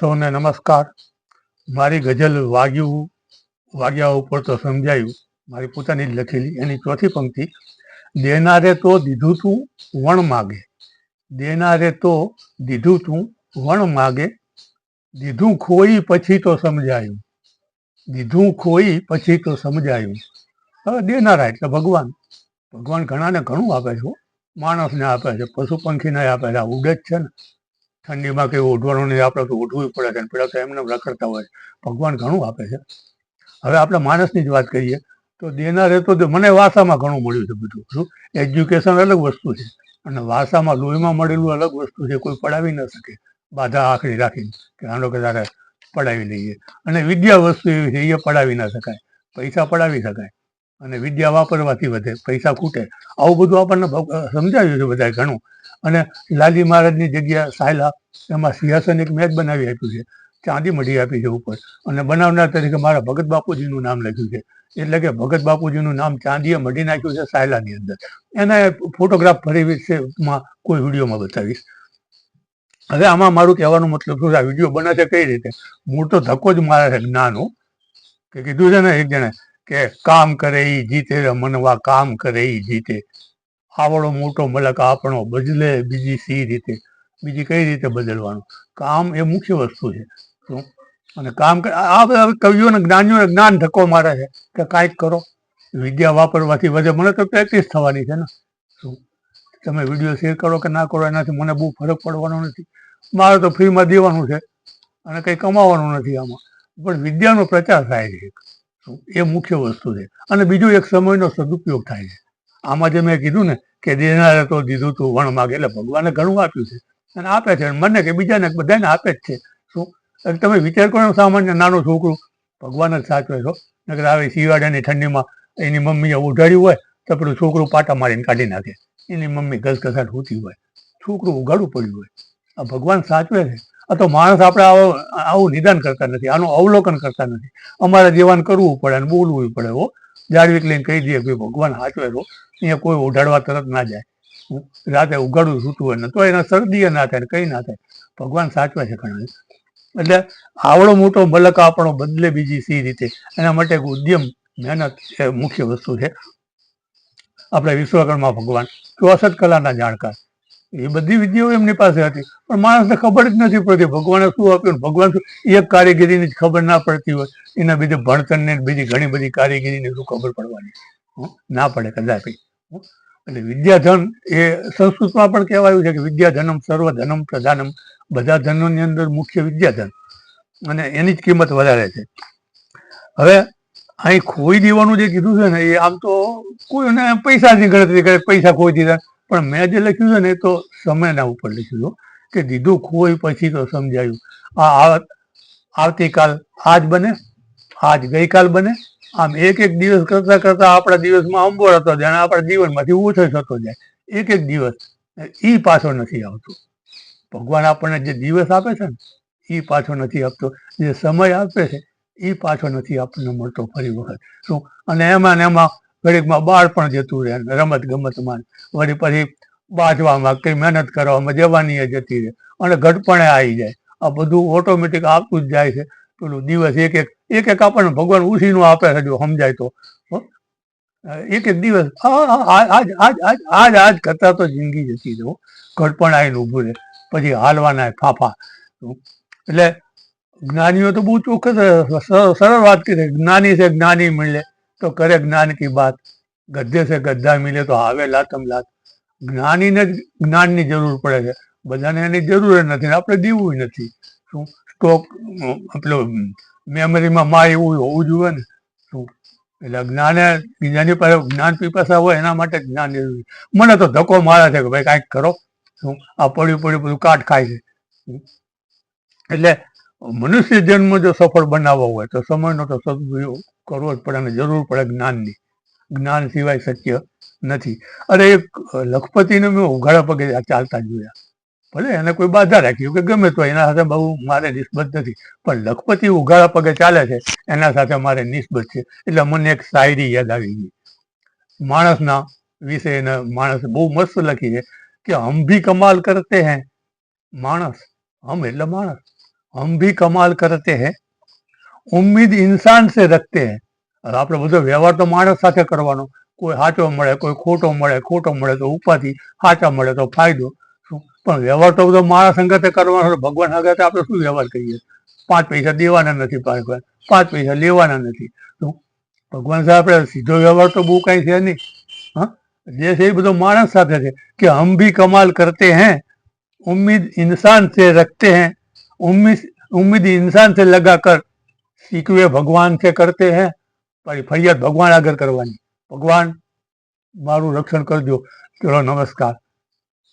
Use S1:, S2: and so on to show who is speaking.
S1: સૌને નમસ્કાર. મારી ગઝલ વાગ્યું, વાગ્યા ઉપર તો સમજાયું. મારી પોતાની જ લખેલી. એની ચોથી પંક્તિ, દેનારે તો દીધું તું વણ માગે. દેનારે તો દીધું તું વણ માગે. દીધું ખોઈ પછી તો સમજાયું. દીધું ખોઈ પછી તો સમજાયું. હવે દેનારા એટલે ભગવાન. ભગવાન ઘણાને ઘણું આપે છે માણસને આપે છે, પશુ પંખીને આપે છે. આ ઉડે જ છે ને. ઠંડીમાં કંઈ ઓઢવાનું નહીં આપણે તો ઓઢવું પડે છે પેલા તો એમને રખડતા હોય. ભગવાન ઘણું આપે છે. હવે આપણે માણસની જ વાત કરીએ તો દેનારે તો મને વાસામાં ઘણું મળ્યું છે બધું. શું? એજ્યુકેશન અલગ વસ્તુ છે અને વાસામાં લોહીમાં મળેલું અલગ વસ્તુ છે, કોઈ પડાવી ન શકે. બાધા આખરી રાખીને કે આનો કે તારે પડાવી લઈએ. અને વિદ્યા વસ્તુ એવી છે, એ પડાવી ન શકાય. પૈસા પડાવી શકાય. અને વિદ્યા વાપરવાથી વધે, પૈસા ખૂટે. આવું બધું આપણને સમજાયું છે બધાએ ઘણું. અને લાલી મહારાજની જગ્યા સાયલા, એમાં સિંહાસન એક મેચ બનાવી આપ્યું છે, ચાંદી મઢી આપી છે ઉપર. અને બનાવનાર તરીકે મારા ભગત બાપુજીનું નામ લખ્યું છે. એટલે કે ભગત બાપુજીનું નામ ચાંદીએ મઢી નાખ્યું છે સાયલાની અંદર. એના ફોટોગ્રાફ ફરી માં કોઈ વિડીયોમાં બતાવીશ. હવે આમાં મારું કહેવાનું મતલબ શું આ વીડિયો બને છે કઈ રીતે? મૂળ તો ધક્કો જ મારે છે જ્ઞાનો કે કીધું છે ને એક જણે કે કામ કરે ઈ જીતે મનવા કામ કરે એ જીતે. આવડો મોટો મલક આપણો બદલે બીજી સી રીતે, બીજી કઈ રીતે બદલવાનું? કામ એ મુખ્ય વસ્તુ છે. શું? અને કામ આ બધા કવિઓને જ્ઞાનીઓને જ્ઞાન ધક્કો મારે છે કે કાંઈક કરો. વિદ્યા વાપરવાથી વધે. મને તો પ્રેક્ટિસ થવાની છે ને. શું? તમે વીડિયો શેર કરો કે ના કરો એનાથી મને બહુ ફરક પડવાનો નથી. મારે તો ફ્રીમાં દેવાનું છે અને કંઈ કમાવાનું નથી આમાં. પણ વિદ્યાનો પ્રચાર થાય છે એ મુખ્ય વસ્તુ છે. અને બીજું એક સમયનો સદુપયોગ થાય છે. આમાં જે મેં કીધું ને કે દેનારે તો દીધું તું વણ માગે. એટલે ભગવાને ઘણું આપ્યું છે અને આપે છે મને કે બીજાને બધાને આપે જ છે. શું? તમે વિચાર કરો સામાન્ય નાનું છોકરું, ભગવાન જ સાચવે છો નકર આવી શિયાળાની ઠંડીમાં એની મમ્મીએ ઉઢાડ્યું હોય તો પેલું છોકરું પાટા મારીને કાઢી નાખે. એની મમ્મી ઘસઘસાટ હોતી હોય. છોકરું ઉઘાડું પડ્યું હોય. આ ભગવાન સાચવે છે. આ તો માણસ આપણે આવો, આવું નિદાન કરતા નથી. આનું અવલોકન કરતા નથી. અમારે જીવન કરવું પડે અને બોલવું પડે હો. જાળવીક લઈને કહી દઈએ કે ભગવાન સાચવે છો, અહીંયા કોઈ ઉઢાડવા તરત ના જાય. રાતે ઉગાડું સૂતું હોય ને તો એના શરદી ના થાય કંઈ ના થાય. ભગવાન સાચવે છે ઘણા એટલે આવડો મોટો બલક આપણો બદલે બીજી સી રીતે. એના માટે એક ઉદ્યમ, મહેનત એ મુખ્ય વસ્તુ છે. આપણે વિશ્વકર્મા ભગવાન, ચોસઠ કલાના જાણકાર. એ બધી વિદ્યાઓ એમની પાસે હતી. પણ માણસને ખબર જ નથી પડતી ભગવાને શું આપ્યું ભગવાન શું? એક કારીગીરીની જ ખબર ના પડતી હોય. એના બીજે ભણતરને બીજી ઘણી બધી કારીગીરીની શું ખબર પડવાની? ના પડે કદાપી. હં? એટલે વિદ્યાધન એ સંસ્કૃતમાં પણ કહેવાયું છે કે વિદ્યાધનમ સર્વધનમ પ્રધાનમ. બધા ધનોની અંદર મુખ્ય વિદ્યાધન. અને એની જ કિંમત વધારે છે. હવે અહીં ખોઈ દેવાનું જે કીધું છે ને, એ આમ તો કોઈને પૈસાની ગણતરી કરે, પૈસા ખોઈ દીધા. પણ મેં જે લખ્યું છે ને એ તો સમયના ઉપર લખ્યું છે કે દીધું ખોઈ પછી તો સમજાયું. આ આવતીકાલ આજ બને, આજ ગઈકાલ બને. આમ એક એક દિવસ કરતા કરતા આપણા દિવસમાં અંબોળ હતો અને આપણા જીવનમાંથી ઓછો થતો જાય. એક એક દિવસ એ પાછો નથી આવતો. ભગવાન આપણને જે દિવસ આપે છે ને એ પાછો નથી આપતો. જે સમય આપે છે એ પાછો નથી આપણને મળતો ફરી વખત. શું? અને એમાં ને એમાં ઘડીકમાં બાળપણ જતું રહે રમત ગમતમાં વળી પછી બાજવામાં કંઈ મહેનત કરવામાં જવાની જતી રહે અને ઘટપણે આવી જાય. આ બધું ઓટોમેટિક આવતું જ જાય છે. પેલું દિવસ એક એક એક એક આપણને ભગવાન ઉછીનું આપે છે જો સમજાય તો. એક એક દિવસ આજ આજ આજ આજ આજ કરતા તો જિંદગી જતી રહે. ઘટપણ આવીને ઊભું રહે. પછી હાલવાના ફાફા. એટલે જ્ઞાનીઓ તો બહુ ચોખ્ખસ સરળ વાત કરી જ્ઞાની છે, જ્ઞાની મળે. તો કરે જ્ઞાન કી બાત. ગદ્દે છે ગદ્દા મિલે તો આવે લાતમ લાત. જ્ઞાનીને જ જ્ઞાનની જરૂર પડે છે. બધાને એની જરૂર નથી આપણે દેવું નથી. શું? સ્ટોક પેલો મેમરીમાં માં એવું હોવું જોઈએ ને. શું? એટલે જ્ઞાને બીજાની પાસે જ્ઞાન પીપાસા હોય એના માટે જ્ઞાન જરૂરી મને તો ધક્કો મારે છે કે ભાઈ કાંઈક કરો. શું? આ પડ્યું પડ્યું, બધું કાટ ખાય છે? એટલે મનુષ્ય જન્મ જો સફળ બનાવવો હોય તો સમયનો તો સદુપયોગ કરવો જ પડે અને જરૂર પડે જ્ઞાનની. જ્ઞાન સિવાય શક્ય નથી. અરે એક લખપતિને મેં ઉઘાડા પગે ચાલતા જોયા. ભલે એને કોઈ બાધા રાખ્યું કે ગમે તો એના સાથે બહુ મારે નિસ્બત નથી. પણ લખપતિ ઉઘાડા પગે ચાલે છે, એના સાથે મારે નિસ્બત છે. એટલે મને એક શાયરી યાદ આવી ગઈ. માણસના વિશે એને માણસ બહુ મસ્ત લખી છે કે હમ ભી કમાલ કરતે હે. માણસ, હમ એટલે માણસ. હમ ભી કમાલ કરતે હૈ. उम्मीद इंसान से रखते हैं। और आप बधो व्यवहार तो मणस करने कोई हाचो मे कोई खोटो मे खोटो मे तो उपाधि, हाचा मे तो फायदो। व्यवहार तो बो मंगते भगवान हगे तो आप शू व्यवहार करे पाँच पैसा देवा पाँच पैसा लेवा भगवान साहब अपने सीधो व्यवहार तो बहुत कहीं है नहीं जैसे बो मणस कि हम भी कमाल करते हैं उम्मीद इंसान से रखते हैं उम्मीद उम्मीद इंसान से लगाकर શીખવે ભગવાન से करते हैं પછી ફરિયાદ ભગવાન આગળ કરવાની ભગવાન મારું રક્ષણ કરજો ચલો નમસ્કાર